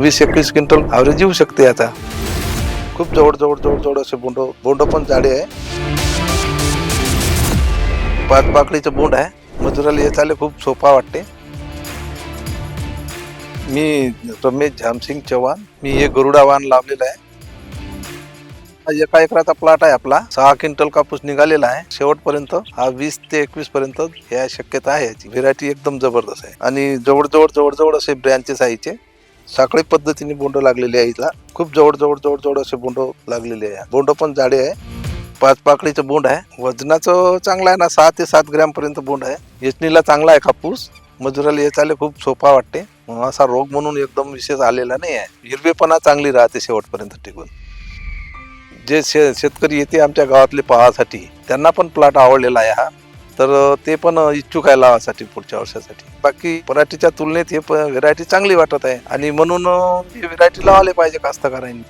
वीस एकवीस quintal average येऊ शकते आता. खूप जवळ जवळ जवळ जवळ असे बोंड बोंड पण झाडे आहे. पाच पाकडीचं बोंड आहे. मजुराला येत आले खूप सोपा वाटते. मी रमेश झामसिंग चव्हाण मी हे गरुडा वाहन लावलेलं आहे. हा एका एकराचा प्लॉट आहे आपला. सहा क्विंटल कापूस निघालेला आहे. शेवटपर्यंत हा वीस ते एकवीस पर्यंत या शक्यता आहे याची. व्हेरायटी एकदम जबरदस्त आहे. आणि जवळजवळ जवळजवळ असे ब्रँचेस आहे साखळी पद्धतीने बोंड लागलेले आहे इथला. खूप जवळ जवळ जवळ जवळ असे बोंड लागलेले आहे. बोंड पण जाडे आहे. पाच पाकळीचं बोंड आहे. वजनाचं चांगलं आहे ना सहा ते सात ग्रॅम पर्यंत बोंड आहे. येचणीला चांगला आहे कापूस. मजुराला येत खूप सोपा वाटते. असा रोग म्हणून एकदम विशेष आलेला नाही आहे. हिरवेपणा चांगली राहते शेवटपर्यंत टिकून. जे शे शेतकरी येते आमच्या गावातले पाहासाठी त्यांना पण प्लॉट आवडलेला आहे हा. तर ते पण इच्छुक आहे लावासाठी पुढच्या वर्षासाठी. बाकी पराठीच्या तुलनेत हे व्हेरायटी चांगली वाटत आहे. आणि म्हणून हे व्हेरायटी लावायला पाहिजे कास्तकारांनी